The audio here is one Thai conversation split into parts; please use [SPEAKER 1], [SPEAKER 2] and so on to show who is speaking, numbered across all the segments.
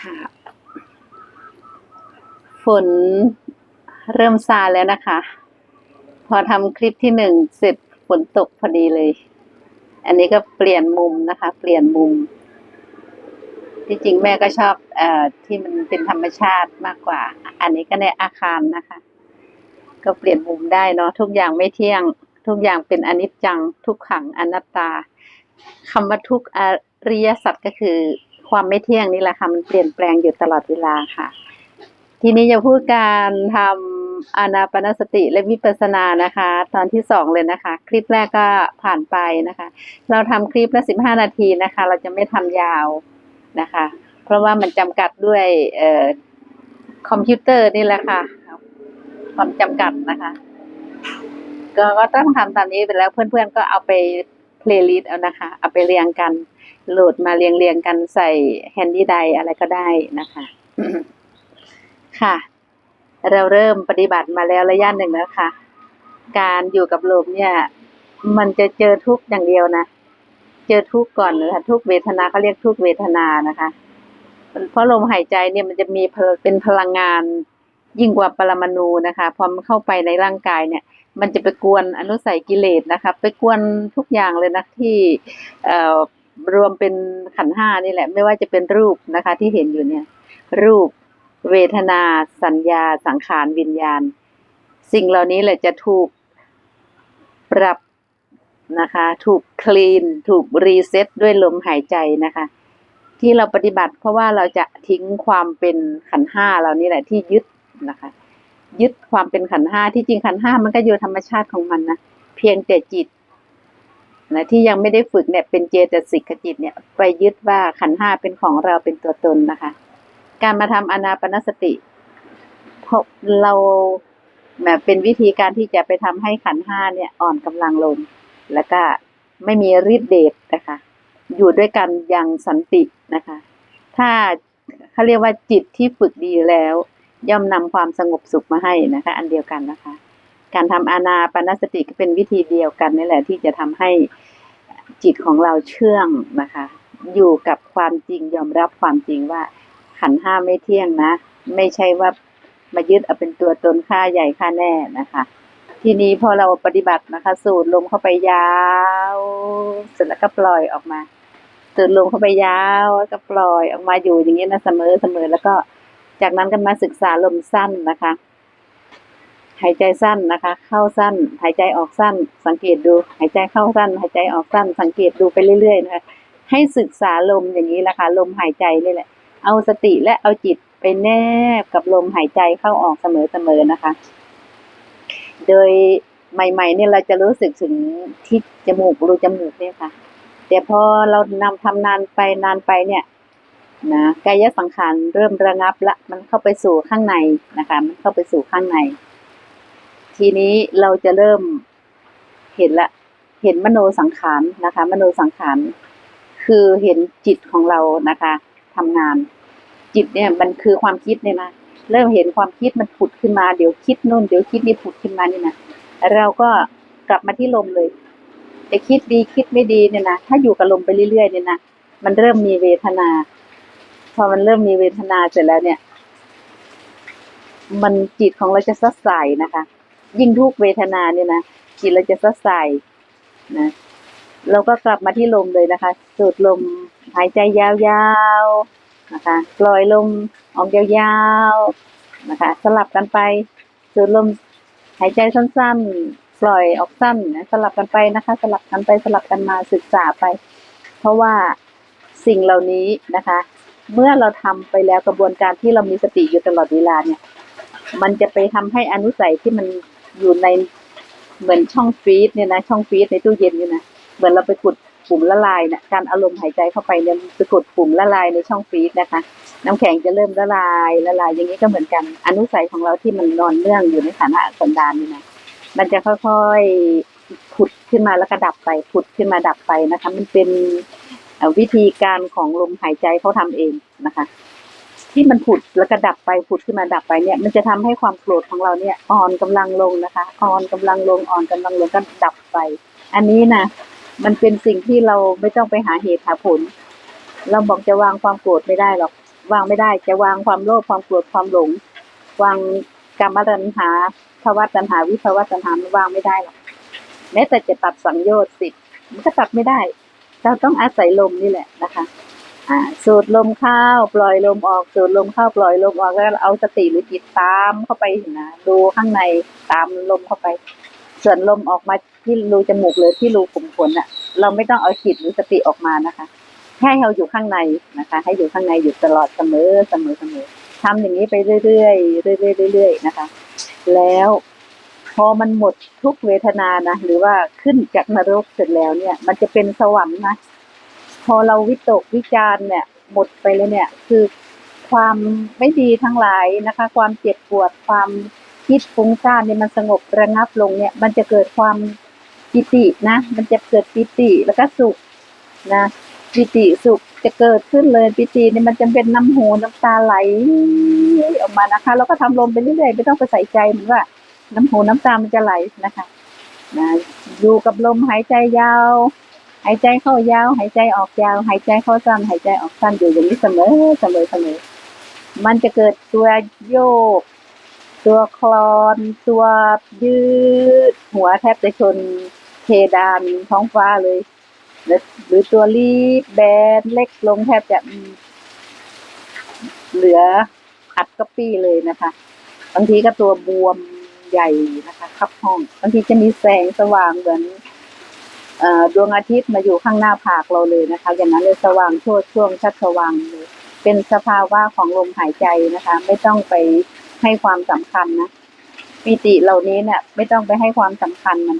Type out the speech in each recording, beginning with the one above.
[SPEAKER 1] ค่ะ ฝนเริ่มซาแล้วนะคะ พอทำคลิปที่หนึ่งเสร็จฝนตกพอดีเลย อันนี้ก็เปลี่ยนมุมนะคะ เปลี่ยนมุม ที่จริงแม่ก็ชอบเอ่อที่มันเป็นธรรมชาติมากกว่า อันนี้ก็ในอาคารนะคะ ก็เปลี่ยนมุมได้เนาะทุกอย่างไม่เที่ยง ทุกอย่างเป็นอนิจจัง ทุกขังอนัตตาคำว่าทุกอริยสัจก็คือ ความไม่เที่ยงนี่แหละค่ะมันเปลี่ยนแปลงอยู่ตลอดเวลาค่ะ ทีนี้จะพูดการทำอานาปนสติและวิปัสสนานะคะ ตอนที่สองเลยนะคะ คลิปแรกก็ผ่านไปนะคะ เราทำคลิปละสิบห้านาทีนะคะ เราจะไม่ทำยาวนะคะ เพราะว่ามันจำกัดด้วยออคอมพิวเตอร์นี่แหละค่ะความจำกัดนะคะ ก็ต้องทำตามนี้ไปแล้วเพื่อนๆก็เอาไป เพลย์ลิสต์เอานะคะ เอาไปเรียงกัน โหลดมาเรียงเรียงกันใส่แฮนดี้ไดอะไรก็ได้นะคะ ค่ะ เราเริ่มปฏิบัติมาแล้วระยะหนึ่งแล้วค่ะ การอยู่กับลมเนี่ย มันจะเจอทุกอย่างเดียวนะ เจอทุกก่อนนะคะทุกเวทนาเขาเรียกทุกเวทนานะคะ เพราะลมหายใจเนี่ยมันจะมีเป็นพลังงานยิ่งกว่าปรมาณูนะคะ พอมันเข้าไปในร่างกายเนี่ย มันจะไปกวนอนุสัยกิเลสนะคะไปกวนทุกอย่างเลยนะที่รวมเป็นขันห้านี่แหละ ไม่ว่าจะเป็นรูปนะคะที่เห็นอยู่เนี่ย รูปเวทนา สัญญา สังขารวิญญาณ สิ่งเหล่านี้แหละจะถูกปรับนะคะ ถูกคลีน ถูกรีเซ็ตด้วยลมหายใจนะคะ ที่เราปฏิบัติเพราะว่าเราจะทิ้งความเป็นขันห้าเรานี่แหละที่ยึดนะคะ ยึดความเป็นขันห้าที่จริงขันห้ามันก็อยู่ธรรมชาติของมันนะเพียงแต่จิตนะที่ยังไม่ได้ฝึกเนี่ยเป็นเจตสิกจิตเนี่ย ไปยึดว่าขันห้าเป็นของเราเป็นตัวตนนะคะ การมาทำอนาปนสติเพราะเราแบบเป็นวิธีการที่จะไปทำให้ขันห้าเนี่ยอ่อนกำลังลง แล้วก็ไม่มีฤทธิเดชนะคะ อยู่ด้วยกันอย่างสันตินะคะ ถ้าเขาเรียกว่าจิตที่ฝึกดีแล้ว ย่อมนำความสงบสุขมาให้นะคะ อันเดียวกันนะคะ การทำอานาปนสติก็เป็นวิธีเดียวกันนี่แหละ ที่จะทำให้จิตของเราเชื่องนะคะ อยู่กับความจริงยอมรับความจริงว่าขันห้าไม่เที่ยงนะ ไม่ใช่ว่ามายึดเอาเป็นตัวตนค่าใหญ่ค่าแน่นะคะ ทีนี้พอเราปฏิบัตินะคะ สูดลมเข้าไปยาวเสร็จแล้วก็ปล่อยออกมาสูดลมเข้าไปยาวแล้วก็ปล่อยออกมาอยู่อย่างนี้นะเสมอเสมอแล้วก็ จากนั้นก็มาศึกษาลมสั้นนะคะ หายใจสั้นนะคะ เข้าสั้น หายใจออกสั้น สังเกตดู หายใจเข้าสั้น หายใจออกสั้น สังเกตดูไปเรื่อยๆนะคะ ให้ศึกษาลมอย่างนี้แหละค่ะ ลมหายใจนี่แหละ เอาสติและเอาจิตไปแนบกับลมหายใจเข้าออกเสมอๆนะคะ โดยใหม่ๆเนี่ยเราจะรู้สึกถึงที่จมูกรูจมูกเนี่ยค่ะ แต่พอเรานำทำนานไปนานไปเนี่ย นะกายสังขารเริ่มระงับละ มันเข้าไปสู่ข้างในนะคะ มันเข้าไปสู่ข้างใน ทีนี้เราจะเริ่มเห็นละ เห็นมโนสังขารนะคะ มโนสังขารคือเห็นจิตของเรานะคะทำงาน จิตเนี่ยมันคือความคิดเนี่ยนะเริ่มเห็นความคิดมันผุดขึ้นมาเดี๋ยวคิดนู่นเดี๋ยวคิดนี่ผุดขึ้นมานี่นะเราก็กลับมาที่ลมเลยจะคิดดีคิดไม่ดีเนี่ยนะถ้าอยู่กับลมไปเรื่อยๆเนี่ยนะมันเริ่มมีเวทนา พอมันเริ่มมีเวทนาเสร็จแล้วเนี่ย มันจิตของเราจะซัดใสนะคะ ยิ่งทุกเวทนาเนี่ยนะจิตเราจะซัดใสนะเราก็กลับมาที่ลมเลยนะคะ สูดลมหายใจยาวๆนะคะปล่อยลมออกยาวๆนะคะ สลับกันไป สูดลมหายใจสั้นๆ ปล่อยออกสั้นนะสลับกันไปนะคะ สลับกันไปสลับกันมาศึกษาไป เพราะว่าสิ่งเหล่านี้นะคะ เมื่อเราทำไปแล้วกระบวนการที่เรามีสติอยู่ตลอดเวลาเนี่ย มันจะไปทำให้อนุสัยที่มันอยู่ในเหมือนช่องฟรีซเนี่ยนะช่องฟรีซในตู้เย็นเนี่ยนะเหมือนเราไปกดปุ่มละลายนะการอารมณ์หายใจเข้าไปเนี่ยไปกดปุ่มละลายในช่องฟรีซนะคะ น้ำแข็งจะเริ่มละลายละลาย อย่างนี้ก็เหมือนกันอนุสัยของเราที่มันนอนเนื่องอยู่ในฐานะสันดานนี่นะมันจะค่อยๆผุดขึ้นมาแล้วก็ดับไปผุดขึ้นมาดับไปนะคะ มันเป็น วิธีการของลมหายใจเขาทำเองนะคะ ที่มันผุดแล้วก็ดับไปผุดขึ้นมาดับไปเนี่ย มันจะทำให้ความโกรธของเราเนี่ยอ่อนกำลังลงนะคะอ่อนกำลังลงอ่อนกำลังลงก็ดับไป อันนี้นะมันเป็นสิ่งที่เราไม่ต้องไปหาเหตุหาผล เราบอกจะวางความโกรธไม่ได้หรอกวางไม่ได้ จะวางความโลภความโกรธความหลง วางกรรมตัณหาภาวะตัณหาวิภาวะตัณหามันวางไม่ได้หรอกแม้แต่จะตัดสังโยชน์สิบมันก็ตัดไม่ได้ เราต้องอาศัยลมนี่แหละนะคะสูดลมเข้าปล่อยลมออกสูดลมเข้าปล่อยลมออกแล้วเอาสติหรือจิตตามเข้าไปนะดูข้างในตามลมเข้าไป ส่วนลมออกมาที่รูจมูกหรือที่รูขุมขนอะ เราไม่ต้องเอาจิตหรือสติออกมานะคะให้เราอยู่ข้างในนะคะ ให้อยู่ข้างในอยู่ตลอดเสมอเสมอเสมอทำอย่างนี้ไปเรื่อยๆเรื่อยๆเรื่อยๆนะคะ แล้ว อมันหมดทุกเวทนานะหรือว่าขึ้นจากนรกเสร็จแล้วเนี่ย มันจะเป็นสวรรค์นะพอเราวิตกวิจารเนี่ย หมดไปแล้วเนี่ย คือความไม่ดีทั้งหลายนะคะ ความเจ็บปวดความคิดฟุ้งซ่านเนี่ยมันสงบระงับลงเนี่ย มันจะเกิดความปิตินะ มันจะเกิดปิติแล้วก็สุขนะปิติสุขจะเกิดขึ้นเลยปิติเนี่ยมันจะเป็นน้ำหูน้ำตาไหลออกมานะคะ แล้วก็ทำลมไปเรื่อยๆไม่ต้องไปใส่ใจเหมือนว่า น้ำหูน้ำตามันจะไหลนะคะนะอยู่กับลมหายใจยาว หายใจเข้ายาว หายใจออกยาว หายใจเข้าสั้นหายใจออกสั้นอยู่อย่างนี้เสมอเสมอเสมอ มันจะเกิดตัวโยก ตัวคลอน ตัวยืด หัวแทบจะชนเพดานท้องฟ้าเลยหรือตัวรีบแบนเล็กลงแทบจะเหลืออัดกระปี้เลยนะคะ บางทีก็ตัวบวม ใหญ่นะคะคับห้องบางทีจะมีแสงสว่างเหมือนดวงอาทิตย์มาอยู่ข้างหน้าผากเราเลยนะคะ อย่างนั้นเลยสว่างช่วช่วงชัดสว่างเลยเป็นสภาวะของลมหายใจนะคะ ไม่ต้องไปให้ความสำคัญนะปิติเหล่านี้เนี่ย ไม่ต้องไปให้ความสำคัญมัน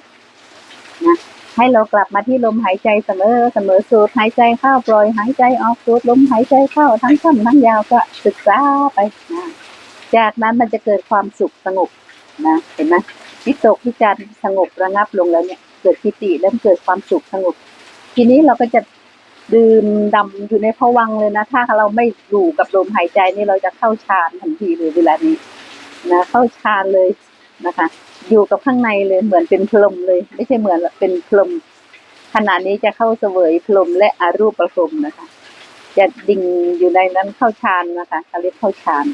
[SPEAKER 1] นะให้เรากลับมาที่ลมหายใจเสมอเสมอสูดหายใจเข้าปล่อยหายใจออกสูดลมหายใจเข้าทั้งสั้นทั้งยาวก็ศึกษาไปนะจากนั้นมันจะเกิดความสุขสงบ นะเห็นไหมวิตกวิจารณ์สงบระงับลงแล้วเนี่ยเกิดปิติแล้วเกิดความสุขสงบ ทีนี้เราก็จะดื่มดำอยู่ในภวังเลยนะ ถ้าเราไม่อยู่กับลมหายใจนี่เราจะเข้าฌานทันทีเลยเวลานี้นะเข้าฌานเลยนะคะ อยู่กับข้างในเลยเหมือนเป็นพรมเลย ไม่ใช่เหมือนเป็นพรมขณะนี้จะเข้าเสวยพรมและอรูปพรมนะคะ จะดิ่งอยู่ในนั้นเข้าฌานนะคะเขาเรียกเข้าฌาน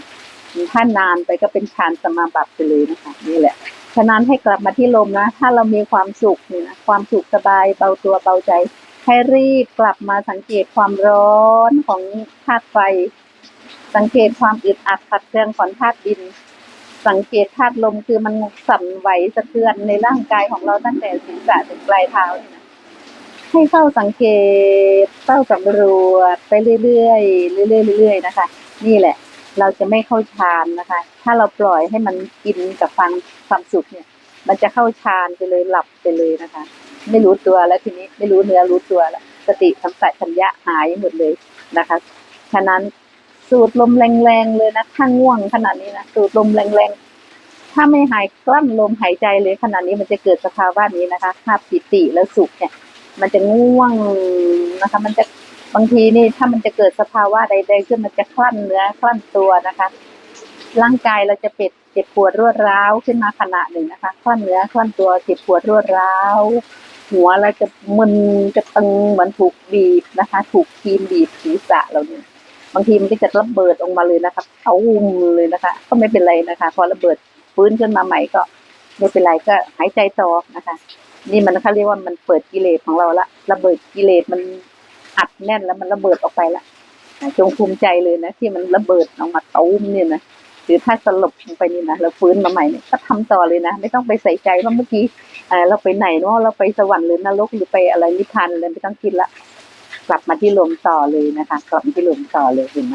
[SPEAKER 1] ถ้านานไปก็เป็นฌานสมาบัติไปเลยนะคะนี่แหละฉะนั้นให้กลับมาที่ลมนะ ถ้าเรามีความสุขเนี่ยนะความสุขสบายเบาตัวเบาใจ ให้รีบกลับมาสังเกตความร้อนของธาตุไฟ สังเกตความอึดอัดขัดเคืองของธาตุดิน สังเกตธาตุลมคือมันสั่นไหวสะเทือนในร่างกายของเราตั้งแต่ศีรษะถึงปลายเท้าเนี่ยนะให้เข้าสังเกตเฝ้าสำรวจไปเรื่อยๆเรื่อยๆเรื่อยๆนะคะ นี่แหละ เราจะไม่เข้าฌานนะคะ ถ้าเราปล่อยให้มันกินกับความความสุขเนี่ย มันจะเข้าฌานไปเลยหลับไปเลยนะคะ ไม่รู้ตัวแล้วทีนี้ไม่รู้เนื้อรู้ตัวแล้วสติสัมปชัญญะหายหมดเลยนะคะ ฉะนั้นสูดลมแรงๆเลยนะถ้าง่วงขนาดนี้นะสูดลมแรงๆ ถ้าไม่หายกลั้นลมหายใจเลยขนาดนี้มันจะเกิดสภาวะนี้นะคะภาพปิติแล้วสุขเนี่ย มันจะง่วงนะคะ มันจะ บางทีนี่ถ้ามันจะเกิดสภาวะใดๆขึ้นมันจะคลั่นเนื้อคลั่นตัวนะคะ ร่างกายเราจะเป็ดเจ็บปวดรวดร้าวขึ้นมาขณะหนึ่งนะคะคลั่นเนื้อคลั่นตัวเจ็บปวดรวดร้าวหัวเราจะมึนจะตึงเหมือนถูกบีบนะคะ ถูกครีมบีบศีรษะเราเนี่ยบางทีมันก็จะระเบิดออกมาเลยนะคะเอาอมเลยนะคะ ก็ไม่เป็นไรนะคะ พอระเบิดฟื้นขึ้นมาใหม่ก็ไม่เป็นไรก็หายใจต่อนะคะ นี่มันเขาเรียกว่ามันเปิดกิเลสของเราละระเบิดกิเลสมัน อัดแน่นแล้วมันระเบิดออกไปละจงภูมิใจเลยนะที่มันระเบิดออกมาตุ้มเนี่ยนะหรือถ้าสลบลงไปนี่นะเราฟื้นมาใหม่เนี่ยก็ทำต่อเลยนะ ไม่ต้องไปใส่ใจว่าเมื่อกี้เราไปไหนเนาะเราไปสวรรค์หรือนรกหรือไปอะไรนิพพานอะไรไม่ต้องคิดละกลับมาที่ลมต่อเลยนะคะกลับมาที่ลมต่อเลยเห็นไหม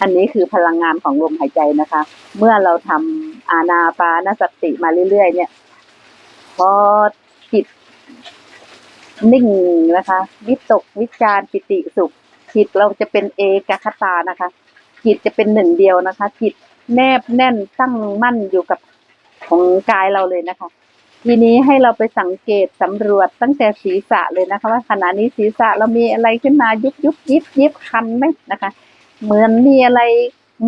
[SPEAKER 1] อันนี้คือพลังงานของลมหายใจนะคะ เมื่อเราทำอานาปานสติมาเรื่อยๆเนี่ยพอ นิ่งนะคะ วิตกวิจารปิติสุข จิตเราจะเป็นเอกคตานะคะ จิตจะเป็นหนึ่งเดียวนะคะ จิตแนบแน่นตั้งมั่นอยู่กับของกายเราเลยนะคะ ทีนี้ให้เราไปสังเกตสำรวจตั้งแต่ศีรษะเลยนะคะ ว่าขณะนี้ศีรษะเรามีอะไรขึ้นมายุบยุบยิบยิบคันไหมนะคะ เหมือนมีอะไร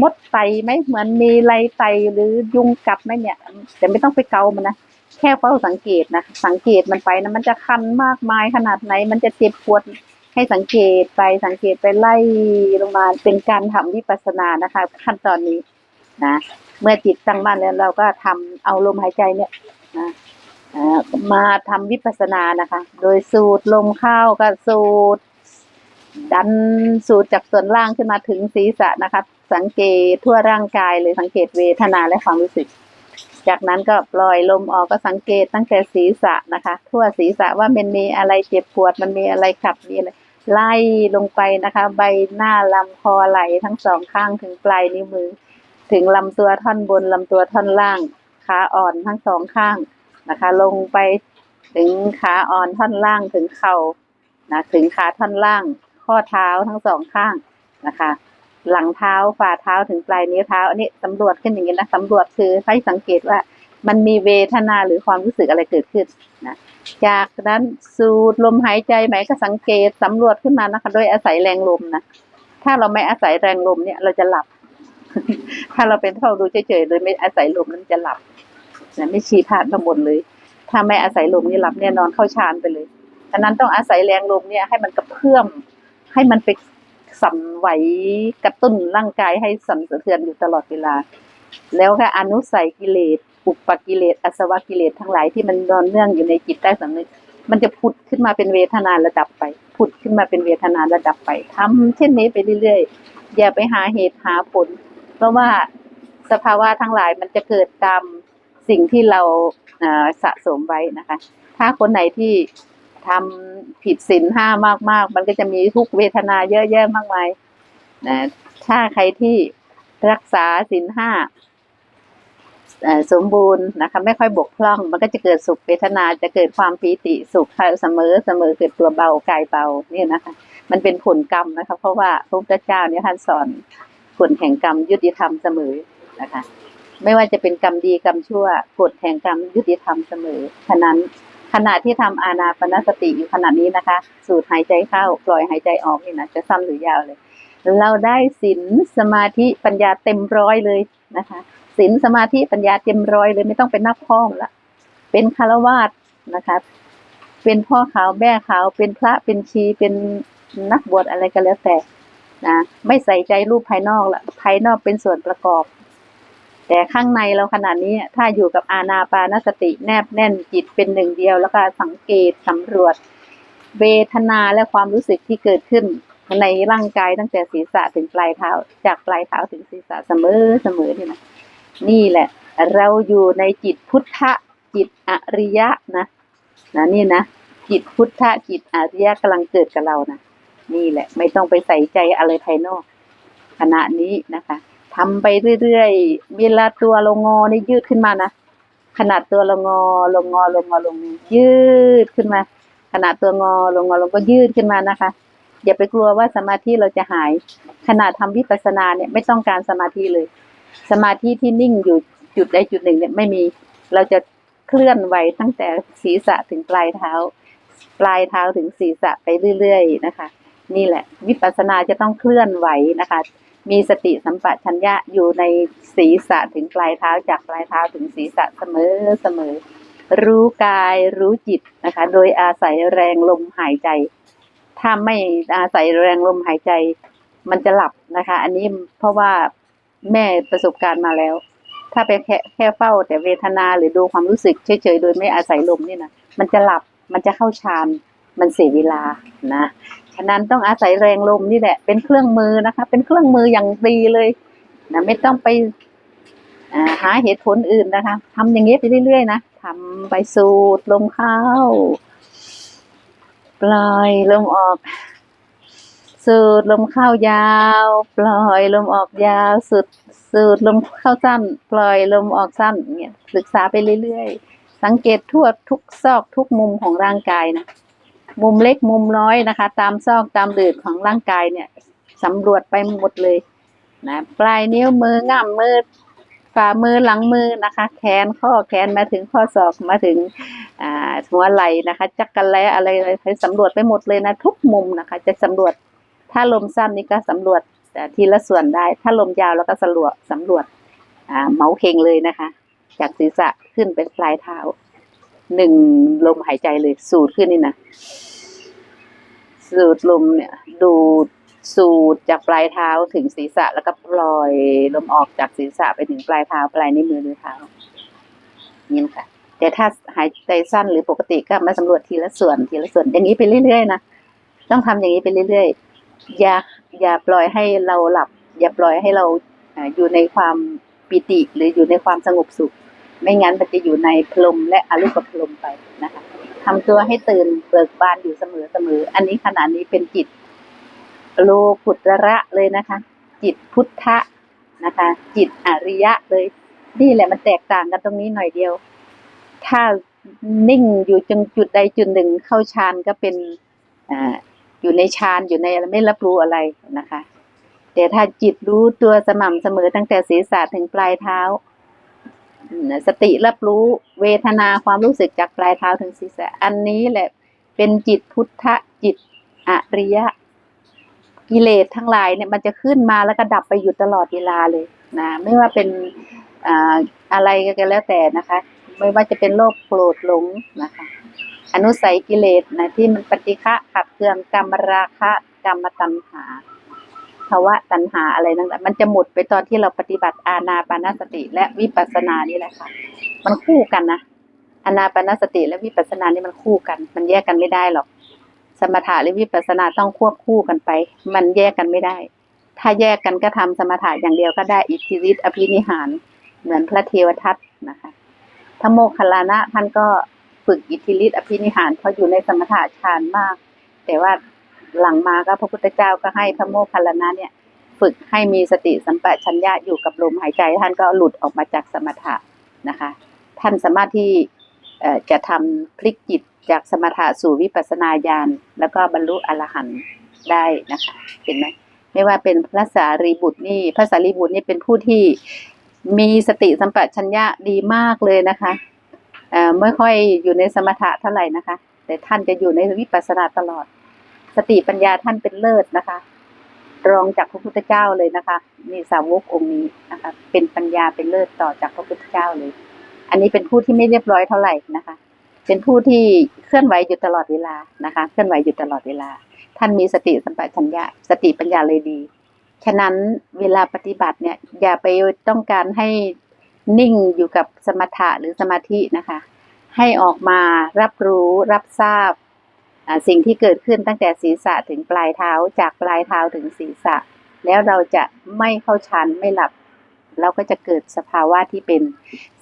[SPEAKER 1] มดไตไหมเหมือนมีไรไตหรือยุงกัดไหมเนี่ยแต่ไม่ต้องไปเกามันนะ แค่เฝ้าสังเกตนะ สังเกตมันไปนะมันจะคันมากมายขนาดไหน มันจะเจ็บปวดให้สังเกตไปสังเกตไปไล่ลงมาเป็นการทำวิปัสสนานะคะ ขั้นตอนนี้นะเมื่อจิตตั้งมั่นแล้วเราก็ทำเอาลมหายใจเนี่ยนะมาทำวิปัสสนานะคะ โดยสูดลมเข้าก็สูดดันสูดจากส่วนล่างขึ้นมาถึงศีรษะนะคะ สังเกตทั่วร่างกายเลยสังเกตเวทนาและความรู้สึก จากนั้นก็ปล่อยลมออกก็สังเกตตั้งแต่ศีรษะนะคะ ทั่วศีรษะว่ามันมีอะไรเจ็บปวดมันมีอะไรขับมีอะไรไล่ลงไปนะคะ ใบหน้าลำคอไหลทั้งสองข้างถึงปลายนิ้วมือ ถึงลำตัวท่อนบนลำตัวท่อนล่าง ขาอ่อนทั้งสองข้างนะคะ ลงไปถึงขาอ่อนท่อนล่างถึงเข่านะถึงขาท่อนล่าง ข้อเท้าทั้งสองข้างนะคะ หลังเท้าฝ่าเท้าถึงปลายนิ้วเท้า อันนี้สำรวจขึ้นอย่างนี้นะสำรวจคือให้สังเกตว่ามันมีเวทนาหรือความรู้สึกอะไรเกิดขึ้นนะจากนั้นสูดลมหายใจไหมก็สังเกตสำรวจขึ้นมานะคะ โดยอาศัยแรงลมนะถ้าเราไม่อาศัยแรงลมเนี่ย เราจะหลับ ถ้าเราเป็นเฝ้าดูเฉยๆเลยไม่อาศัยลมนั้นจะหลับนะไม่ชี้พลาดทั้งหมดเลย ถ้าไม่อาศัยลมนี่หลับเนี่ยนอนเข้าฌานไปเลยฉะนั้นต้องอาศัยแรงลมเนี่ยให้มันกระเพื่อมให้มันไป สั่นไหวกระตุ้นร่างกายให้สั่นสะเทือนอยู่ตลอดเวลา แล้วก็อนุสัยกิเลสอุปกิเลสอสวกิเลสทั้งหลายที่มันนอนเนื่องอยู่ในจิตใต้สำนึกมันจะผุดขึ้นมาเป็นเวทนาระดับไป ผุดขึ้นมาเป็นเวทนาระดับไปทำเช่นนี้ไปเรื่อยๆ อย่าไปหาเหตุหาผล เพราะว่าสภาวะทั้งหลายมันจะเกิดตามสิ่งที่เราสะสมไว้นะคะ ถ้าคนไหนที่ ทำผิดศีลห้ามากๆ มันก็จะมีทุกเวทนาเยอะแยะมากมายนะถ้าใครที่รักษาศีลห้าสมบูรณ์นะคะไม่ค่อยบกพร่อง มันก็จะเกิดสุขเวทนาจะเกิดความปีติสุขเสมอเสมอเกิดตัวเบากายเบาเนี่ยนะคะ มันเป็นผลกรรมนะคะ เพราะว่าพระพุทธเจ้าเนี่ยท่านสอนผลแห่งกรรมยุติธรรมเสมอนะคะ ไม่ว่าจะเป็นกรรมดีกรรมชั่วกฎแห่งกรรมยุติธรรมเสมอฉะนั้น ขณะที่ทำอานาปนสติอยู่ขณะนี้นะคะ สูดหายใจเข้าปล่อยหายใจออกนี่นะจะสั้นหรือยาวเลย เราได้ศีลสมาธิปัญญาเต็มร้อยเลยนะคะศีลสมาธิปัญญาเต็มร้อยเลยไม่ต้องเป็นนักพ้องละเป็นคารวาสนะคะเป็นพ่อขาวแม่ขาวเป็นพระเป็นชีเป็นนักบวชอะไรก็แล้วแต่นะไม่ใส่ใจรูปภายนอกละภายนอกเป็นส่วนประกอบ แต่ข้างในเราขนาดนี้ถ้าอยู่กับอาณาปานสติแนบแน่นจิตเป็นหนึ่งเดียว แล้วก็สังเกตสำรวจ เวทนาและความรู้สึกที่เกิดขึ้นในร่างกายตั้งแต่ศีรษะถึงปลายเท้า จากปลายเท้าถึงศีรษะเสมอเสมอนี่นะนี่แหละ เราอยู่ในจิตพุทธะจิตอริยะนะนะนี่นะจิตพุทธะจิตอริยะกำลังเกิดกับเรานะนี่แหละ ไม่ต้องไปใส่ใจอะไรภายนอกขณะนี้นะคะ ทำไปเรื่อยๆเวลาตัวเรางอนี่ยืดขึ้นมานะขนาดตัวเรางอลงงอลงงอลงยืดขึ้นมา ขนาดตัวงอลงงอลงก็ยืดขึ้นมานะคะ อย่าไปกลัวว่าสมาธิเราจะหาย ขนาดทำวิปัสสนาเนี่ยไม่ต้องการสมาธิเลย สมาธิที่นิ่งอยู่จุดใดจุดหนึ่งเนี่ยไม่มีเราจะเคลื่อนไหวตั้งแต่ศีรษะถึงปลายเท้า ปลายเท้าถึงศีรษะไปเรื่อย ๆ นะคะ นี่แหละ วิปัสสนาจะต้องเคลื่อนไหวนะคะ มีสติสัมปชัญญะอยู่ในศีรษะถึงปลายเท้าจากปลายเท้าถึงศีรษะเสมอเสมอ รู้กายรู้จิตนะคะ โดยอาศัยแรงลมหายใจ ถ้าไม่อาศัยแรงลมหายใจ มันจะหลับนะคะ อันนี้เพราะว่าแม่ประสบการณ์มาแล้ว ถ้าไปแค่แค่เฝ้าแต่เวทนาหรือดูความรู้สึกเฉยๆโดยไม่อาศัยลมนี่นะมันจะหลับมันจะเข้าฌานมันเสียเวลานะ ฉะนั้นต้องอาศัยแรงลมนี่แหละ เป็นเครื่องมือนะคะ เป็นเครื่องมืออย่างดีเลยนะไม่ต้องไปหาเหตุผลอื่นนะคะทำอย่างนี้ไปเรื่อยๆนะทำไปสูดลมเข้า ปล่อยลมออก สูดลมเข้ายาว ปล่อยลมออกยาวสุดสูดลมเข้าสั้น ปล่อยลมออกสั้นเนี่ยศึกษาไปเรื่อยๆ สังเกตทั่วทุกซอกทุกมุมของร่างกายนะ มุมเล็กมุมน้อยนะคะ ตามซอกตามดืดของร่างกายเนี่ยสำรวจไปหมดเลยนะปลายนิ้วมือง่ามมือฝ่ามือหลังมือนะคะ แขนข้อแขนมาถึงข้อศอกมาถึงอ่าหัวไหล่นะคะ จักรแล้อะไรอะไรไปสำรวจไปหมดเลยนะทุกมุมนะคะ จะสำรวจถ้าลมสั้นนี่ก็สำรวจแต่ทีละส่วนได้ ถ้าลมยาวแล้วก็สำรวจสำรวจอ่าเมาเข่งเลยนะคะ จากศีรษะขึ้นไปปลายเท้า หนึ่งลมหายใจเลย สูดขึ้นนี่นะสูดลมเนี่ย ดูดสูดจากปลายเท้าถึงศีรษะ แล้วก็ปล่อยลมออกจากศีรษะไปถึงปลายเท้าปลายนิ้วมือหรือเท้านี่นะคะแต่ถ้าหายใจสั้นหรือปกติก็มาสำรวจทีละส่วนทีละส่วน อย่างนี้ไปเรื่อยๆนะต้องทำอย่างนี้ไปเรื่อยๆอย่าอย่าปล่อยให้เราหลับ อย่าปล่อยให้เราอ่าอยู่ในความปิติหรืออยู่ในความสงบสุข ไม่งั้นมันจะอยู่ในพลมและอรูปพลมไปนะคะทำตัวให้ตื่นเบิกบานอยู่เสมอเสมอ อันนี้ขนาดนี้เป็นจิตโลกุตระเลยนะคะ จิตพุทธะนะคะ จิตอริยะเลย นี่แหละมันแตกต่างกันตรงนี้หน่อยเดียว ถ้านิ่งอยู่จงจุดใดจุดหนึ่งเข้าฌานก็เป็นอ่าอยู่ในฌานอยู่ในไม่รับรู้อะไรนะคะ แต่ถ้าจิตรู้ตัวสม่ำเสมอตั้งแต่ศีรษะถึงปลายเท้า สติรับรู้เวทนาความรู้สึกจากปลายเท้าถึงศีรษะ อันนี้แหละเป็นจิตพุทธจิตอริยะ กิเลสทั้งหลายเนี่ยมันจะขึ้นมาแล้วก็ดับไปอยู่ตลอดเวลาเลยนะไม่ว่าเป็นอ่าอะไรก็แล้วแต่นะคะ ไม่ว่าจะเป็นโรคโกรธหลงนะคะ อนุสัยกิเลสนะที่มันปฏิฆะขัดเคืองกรรมราคะกรรมตัณหา ภาวะตัณหาอะไรนั่นแหละมันจะหมดไปตอนที่เราปฏิบัติอาณาปานสติ และวิปัสสนานี่แหละค่ะ มันคู่กันนะอานาปานสติและวิปัสสนานี่มันคู่กัน มันแยกกันไม่ได้หรอก สมถะหรือวิปัสสนาต้องควบคู่กันไป มันแยกกันไม่ได้ ถ้าแยกกันก็ทำสมถะอย่างเดียวก็ได้อิทธิฤทธิอภินิหาร เหมือนพระเทวทัตนะคะพระโมคคัลลานะท่านก็ฝึกอิทธิฤทธิอภินิหารเพราะอยู่ในสมถะฌานมาก แต่ว่า หลังมาก็พระพุทธเจ้าก็ให้พระโมคคัลลานะเนี่ย ฝึกให้มีสติสัมปชัญญะอยู่กับลมหายใจ ท่านก็หลุดออกมาจากสมถะนะคะ ท่านสามารถที่จะทำพลิกจิตจากสมถะสู่วิปัสสนาญาณแล้วก็บรรลุอรหันต์ได้นะคะเห็นไหมไม่ว่าเป็นพระสารีบุตรนี่พระสารีบุตรนี่เป็นผู้ที่มีสติสัมปชัญญะดีมากเลยนะคะเออไม่ค่อยอยู่ในสมถะเท่าไหร่นะคะ แต่ท่านจะอยู่ในวิปัสสนาตลอด สติปัญญาท่านเป็นเลิศนะคะ รองจากพระพุทธเจ้าเลยนะคะนี่สาวกองค์นี้นะคะ เป็นปัญญาเป็นเลิศต่อจากพระพุทธเจ้าเลย อันนี้เป็นผู้ที่ไม่เรียบร้อยเท่าไหร่นะคะ เป็นผู้ที่เคลื่อนไหวอยู่ตลอดเวลานะคะ เคลื่อนไหวอยู่ตลอดเวลา ท่านมีสติสัมปชัญญะสติปัญญาเลยดี ฉะนั้นเวลาปฏิบัติเนี่ย อย่าไปต้องการให้นิ่งอยู่กับสมถะหรือสมาธินะคะ ให้ออกมารับรู้รับทราบ สิ่งที่เกิดขึ้นตั้งแต่ศีรษะถึงปลายเท้าจากปลายเท้าถึงศีรษะ แล้วเราจะไม่เข้าฌานไม่หลับ เราก็จะเกิดสภาวะที่เป็น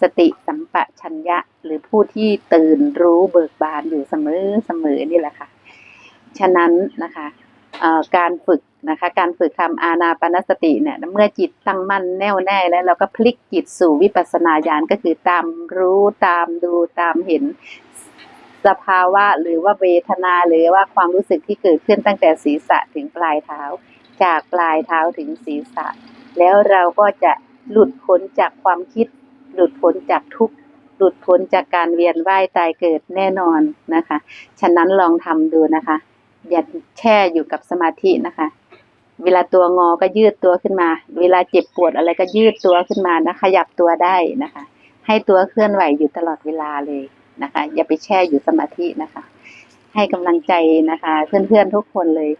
[SPEAKER 1] สติสัมปชัญญะ หรือผู้ที่ตื่นรู้เบิกบานอยู่เสมอเสมอนี่แหละค่ะ ฉะนั้นนะคะการฝึกนะคะการฝึกทำอานาปนสติเนี่ยเมื่อจิตตั้งมั่นแน่วแน่แล้วเราก็พลิกจิตสู่วิปัสสนาญาณก็คือตามรู้ตามดูตามเห็น สภาวะหรือว่าเวทนาหรือว่าความรู้สึกที่เกิดขึ้นตั้งแต่ศีรษะถึงปลายเท้า จากปลายเท้าถึงศีรษะ แล้วเราก็จะหลุดพ้นจากความคิด หลุดพ้นจากทุกข์หลุดพ้นจากการเวียนว่ายตายเกิดแน่นอนนะคะ ฉะนั้นลองทำดูนะคะ อย่าแช่อยู่กับสมาธินะคะ เวลาตัวงอก็ยืดตัวขึ้นมา เวลาเจ็บปวดอะไรก็ยืดตัวขึ้นมานะขยับตัวได้นะคะ ให้ตัวเคลื่อนไหวอยู่ตลอดเวลาเลย นะคะ อย่าไปแช่อยู่สมาธินะคะ ให้กำลังใจนะคะ เพื่อนๆทุกคนเลย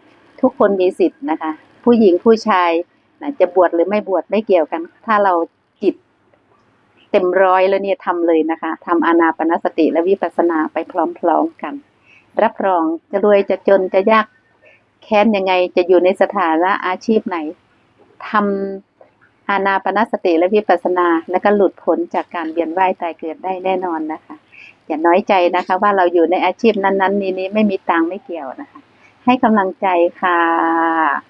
[SPEAKER 1] ทุกคนมีสิทธิ์นะคะ ผู้หญิงผู้ชายนะจะบวชหรือไม่บวชไม่เกี่ยวกัน ถ้าเราจิตเต็มร้อยแล้วเนี่ยทำเลยนะคะทำอานาปนสติและวิปัสสนาไปพร้อมๆกัน รับรองจะรวยจะจนจะยากแค้นยังไงจะอยู่ในสถานะอาชีพไหนทำอานาปนสติและวิปัสสนา แล้วก็หลุดพ้นจากการเวียนว่ายตายเกิดได้แน่นอนนะคะ อย่าน้อยใจนะคะ ว่าเราอยู่ในอาชีพนั้น ๆ นี้นี้ไม่มีตังค์ไม่เกี่ยวนะคะ ให้กำลังใจค่ะ